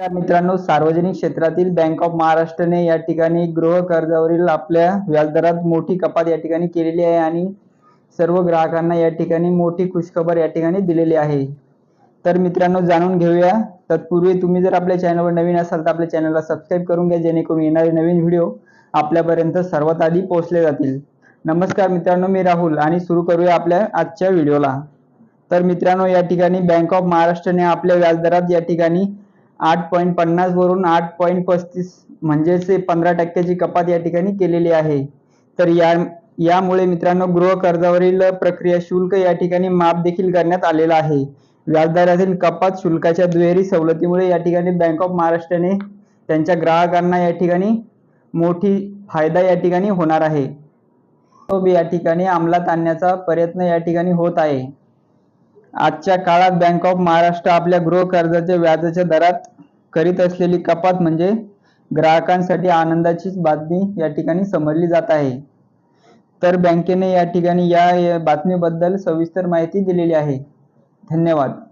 मित्रांनो सार्वजनिक क्षेत्रातील बँक ऑफ महाराष्ट्रने या ठिकाणी गृह कर्जावरील आपल्या व्याजदरात मोठी कपात या ठिकाणी केलेली आहे आणि सर्व ग्राहकांना या ठिकाणी मोठी खुशखबर या ठिकाणी दिलेली आहे. तर मित्रांनो जाणून घेऊया. तत्पूर्वी तुम्ही जर आपल्या चॅनलवर नवीन असाल तर आपल्या चॅनलला सबस्क्राईब करून घ्या जेणेकरून येणारे नवीन व्हिडिओ आपल्यापर्यंत सर्वात आधी पोहोचले जातील. नमस्कार मित्रांनो मी राहुल आणि सुरू करूया आपल्या आजच्या व्हिडिओला तर मित्रांनो या ठिकाणी बँक ऑफ महाराष्ट्रने आपल्या व्याजदरात या ठिकाणी आठ पॉईंट पन्नास वरून आठ पॉईंट पस्तीस म्हणजेच पंधरा टक्क्याची कपात या ठिकाणी केलेली आहे. तर या यामुळे मित्रांनो गृह कर्जावरील प्रक्रिया शुल्क या ठिकाणी माफ देखील करण्यात आलेला आहे. व्याजदरातील कपात शुल्काच्या दुहेरी सवलतीमुळे या ठिकाणी बँक ऑफ महाराष्ट्राने त्यांच्या ग्राहकांना या ठिकाणी मोठी फायदा या ठिकाणी होणार आहे. तो या ठिकाणी अंमलात आणण्याचा प्रयत्न या ठिकाणी होत आहे. आजच्या काळात बँक ऑफ महाराष्ट्र आपल्या गृह कर्जाच्या व्याजाच्या दरात करीत असलेली कपात म्हणजे ग्राहकांसाठी आनंदाचीच बातमी या ठिकाणी समजली जात आहे. तर बँकेने या ठिकाणी या या बातमीबद्दल सविस्तर माहिती दिलेली आहे. धन्यवाद.